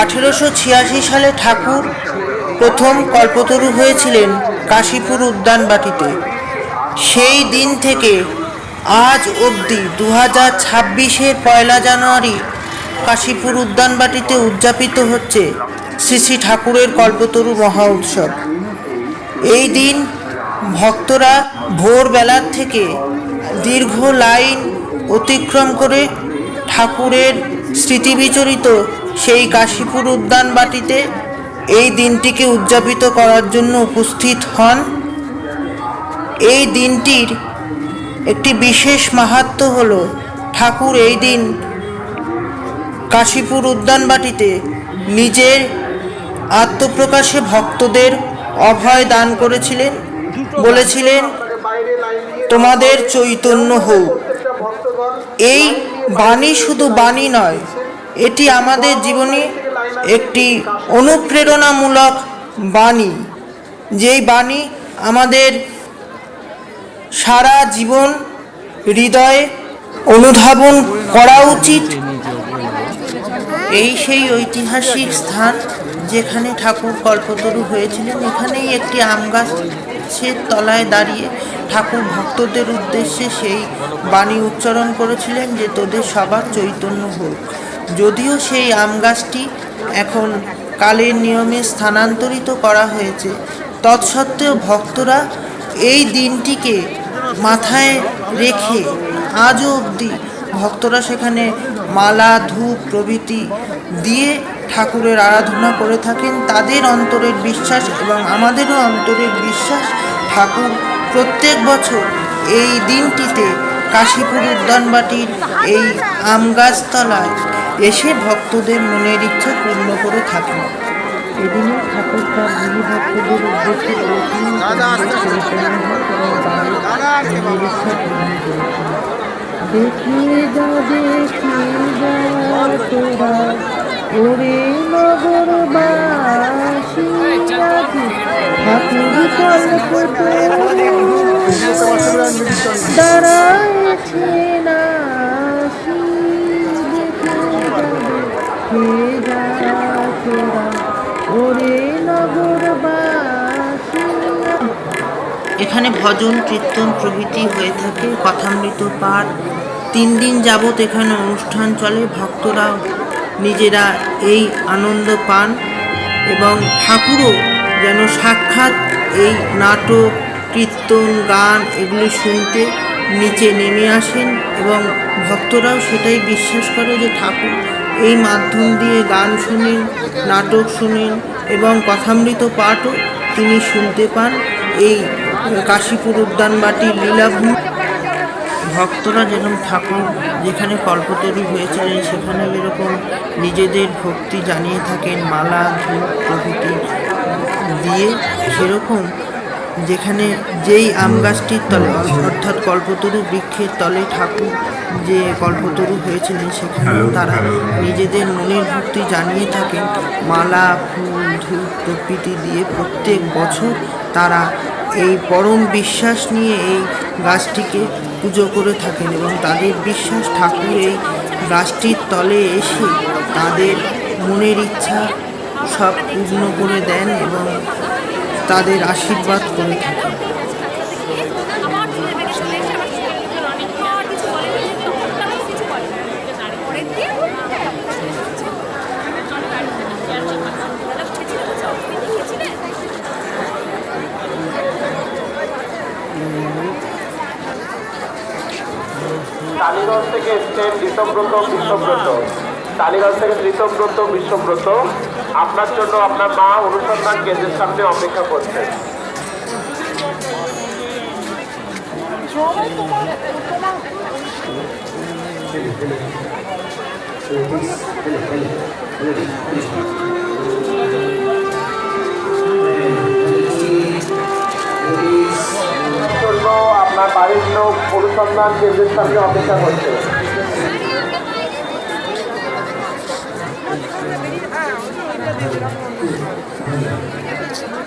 আঠেরোশো ছিয়াশি সালে ঠাকুর প্রথম কল্পতরু হয়েছিলেন কাশীপুর উদ্যানবাটিতে সেই দিন থেকে আজ অবধি দু হাজার ছাব্বিশের পয়লা জানুয়ারি কাশীপুর উদ্যানবাটিতে উদযাপিত হচ্ছে শ্রী শ্রী ঠাকুরের কল্পতরু মহা উৎসব। এই দিন ভক্তরা ভোরবেলার থেকে দীর্ঘ লাইন অতিক্রম করে ঠাকুরের স্মৃতিবিচরিত সেই কাশীপুর উদ্যান বাটিতে এই দিনটিকে উদযাপিত করার জন্য উপস্থিত হন। এই দিনটির একটি বিশেষ মাহাত্ম্য হল, ঠাকুর এই দিন কাশীপুর উদ্যানবাটিতে নিজের আত্মপ্রকাশে ভক্তদের অভয় দান করেছিলেন, বলেছিলেন, তোমাদের চৈতন্য হোক। এই বাণী শুধু বাণী নয়, এটি আমাদের জীবনে একটি অনুপ্রেরণামূলক বাণী। যেই বাণী আমাদের সারা জীবন হৃদয়ে অনুধাবন করা উচিত, এই সেই ঐতিহাসিক স্থান যেখানে ঠাকুর কল্পতরু হয়েছিলেন। এখানেই একটি আম গাছের তলায় দাঁড়িয়ে ঠাকুর ভক্তদের উদ্দেশ্যে সেই বাণী উচ্চারণ করেছিলেন যে তোদের সবার চৈতন্য হোক। যদিও সেই আম গাছটি এখন কালের নিয়মে স্থানান্তরিত করা হয়েছে, তৎসত্ত্বেও ভক্তরা এই দিনটিকে মাথায় রেখে আজও অবধি ভক্তরা সেখানে মালা, ধূপ, প্রভৃতি দিয়ে ঠাকুরের আরাধনা করে থাকেন। তাদের অন্তরের বিশ্বাস এবং আমাদেরও অন্তরের বিশ্বাস ঠাকুর প্রত্যেক বছর এই দিনটিতে কাশীপুর উদ্যানবাটির এই আম গাছতলায় এসে ভক্তদের মনের ইচ্ছা পূর্ণ করে থাকেন এদিনে ঠাকুর তার ভক্তদের উদ্দেশ্যে বলেছিলেন "তোমাদের চৈতন্য হোক এবং তাদের মনের ইচ্ছা পূর্ণ করেছেন দেখে যা দেখে যা তোরা ওরে নগরবাসী আজি ঠাকুর কল্প এখানে ভজন, কীর্তন প্রভৃতি হয়ে থাকে, কথামৃত পাঠ। তিন দিন যাবৎ এখানে অনুষ্ঠান চলে, ভক্তরা নিজেরা এই আনন্দ পান এবং ঠাকুরও যেন সাক্ষাৎ এই নাটক কীর্তন, গান এগুলি শুনতে নিচে নেমে আসেন এবং ভক্তরাও সেটাই বিশ্বাস করে যে ঠাকুর এই মাধ্যম দিয়ে গান শুনেন, নাটক শুনেন এবং কথামৃত পাঠও তিনি শুনতে পান এই কাশীপুর উদ্যানবাটির লীলাভূমি। ভক্তরা যেরকম ঠাকুর যেখানে কল্পতরু হয়েছিলেন সেখানে যেরকম নিজেদের ভক্তি জানিয়ে থাকেন, মালা, ধূপ প্রভৃতি দিয়ে সেরকম যেখানে যেই আম গাছটির তলে অর্থাৎ কল্পতরু বৃক্ষের তলে ঠাকুর যে কল্পতরু হয়েছিলেন সেখানে তারা নিজেদের মনের ভক্তি জানিয়ে থাকেন। মালা ফুল ধূপ প্রভৃতি দিয়ে প্রত্যেক বছর তারা এই পরম বিশ্বাস নিয়ে এই গাছটিকে পুজো করে থাকেন এবং তাদের বিশ্বাস ঠাকুর এই গাছটির তলে এসে তাদের মনের ইচ্ছা সব পূর্ণ করে দেন এবং তাদের আশীর্বাদ করে দিন টালিগঞ্জ থেকে এসছেন ঋতব্রত বিশ্বব্রত। টালিগঞ্জ থেকে ঋতব্রত বিশ্বব্রত। আপনার জন্য আপনার মা অনুসন্ধান কেন্দ্রের সামনে অপেক্ষা করছেন। জন্য আপনার বাড়ির লোক অনুসন্ধান কেন্দ্রের সামনে অপেক্ষা করছে Thank you.